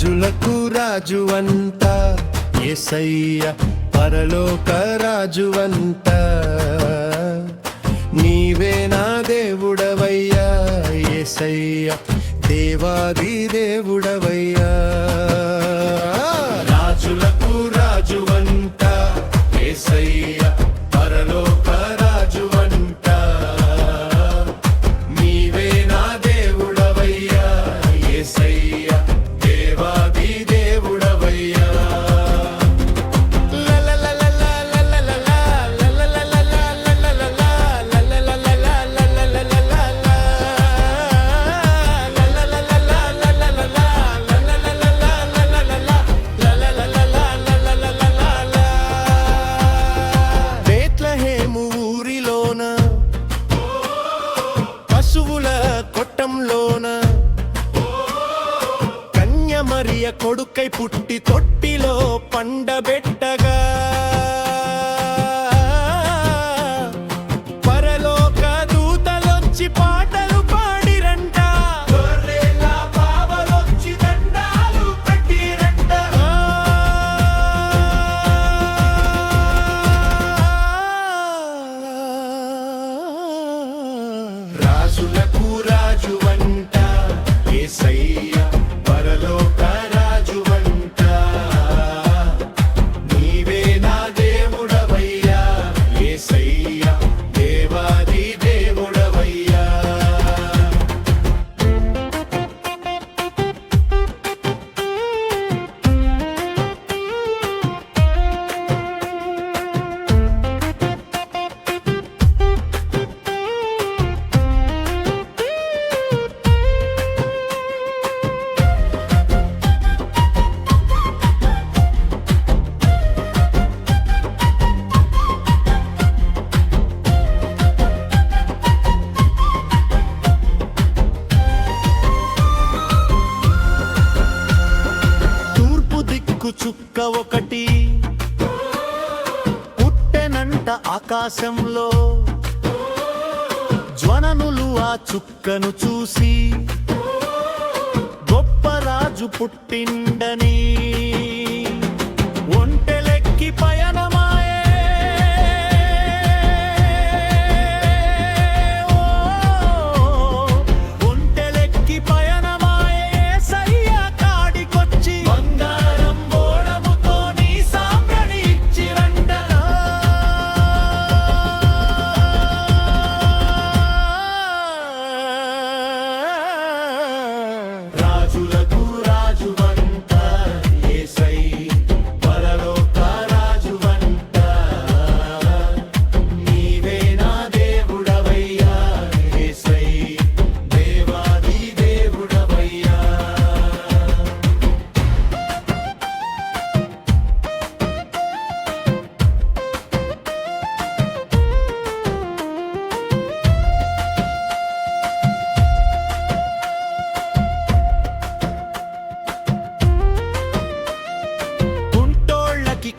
రాజులకు రాజు అంత ఎసయ్య పరలోక రాజు అంత నీవే నా దేవుడవయ్యా ఎసయ్య దేవాది దేవుడవయ్యా. రాజులకు రాజు అంత ఎసయ్య కొడుకై పుట్టి తొట్టిలో పండబెట్టగా చుక్క ఒకటి. పుట్టెనంట ఆకాశంలో. జ్వననులు ఆ చుక్కను చూసి. గొప్ప రాజు పుట్టిండని.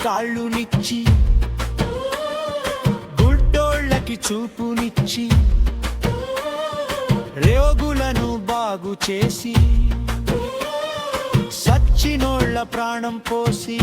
కాళ్ళునిచ్చి గుడ్డోళ్ళకి చూపునిచ్చి రోగులను బాగు చేసి సచ్చినోళ్ళ ప్రాణం పోసి.